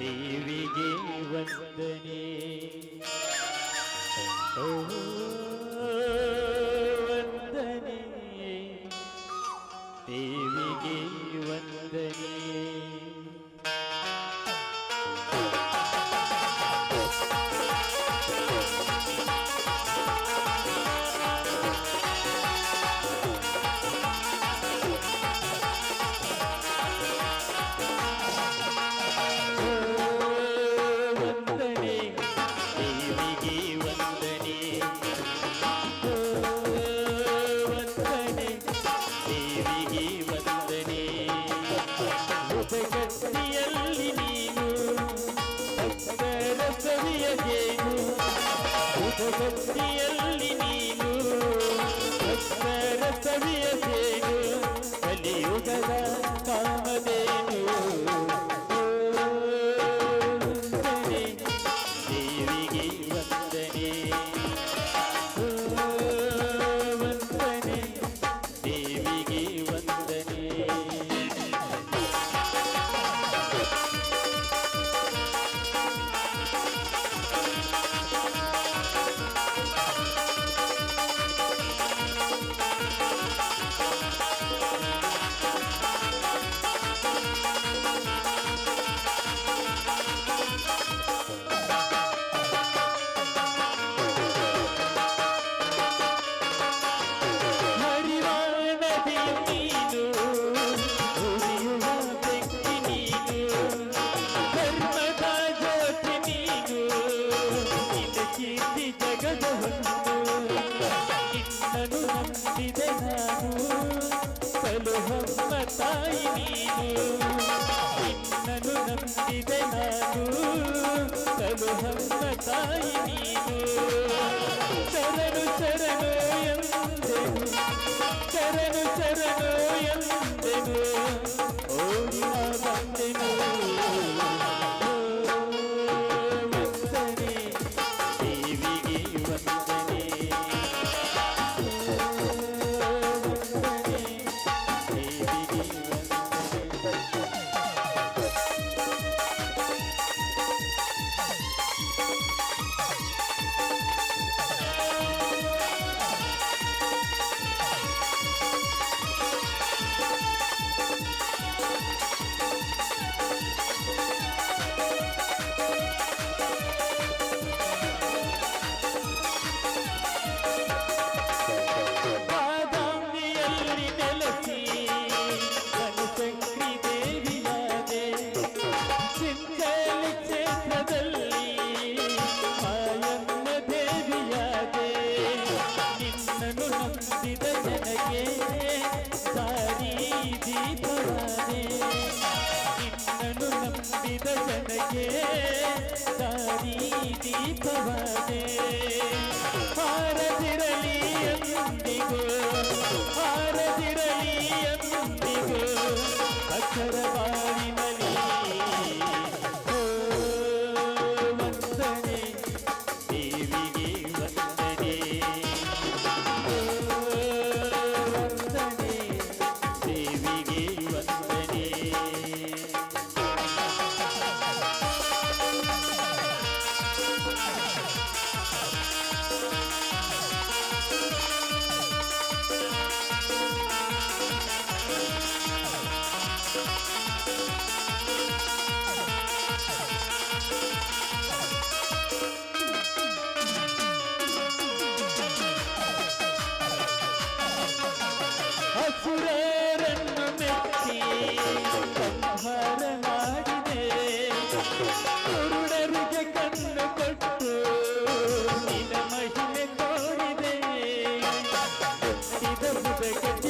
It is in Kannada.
ದೇವಿಗೆ ವಂದನೆ. ವಂದನೆ ದೇವಿಗೆ ವಂದನೆ Todo cielo ತಾಯಿ ನೀನು. ನಿನ್ನನ್ನು ನಂಬಿದೆ ನಾನು. ಕಲುಹಮ್ಮ ತಾಯಿ ನೀನು. ಶರಣು ಶರಣು ಎಂದೆನು. ಶರಣು ಶರಣು ಎಂದೆನು. ನಂಬಿದ ಜನಕ್ಕೆ ದಾರಿ ದೀಪವನೇ. ಹಾರದಿರಲಿ ಎಂದಿಗೂ ಹಾರದಿರಲಿ ಎಂದಿಗೂ ಅಕ್ಷರವಾದ make it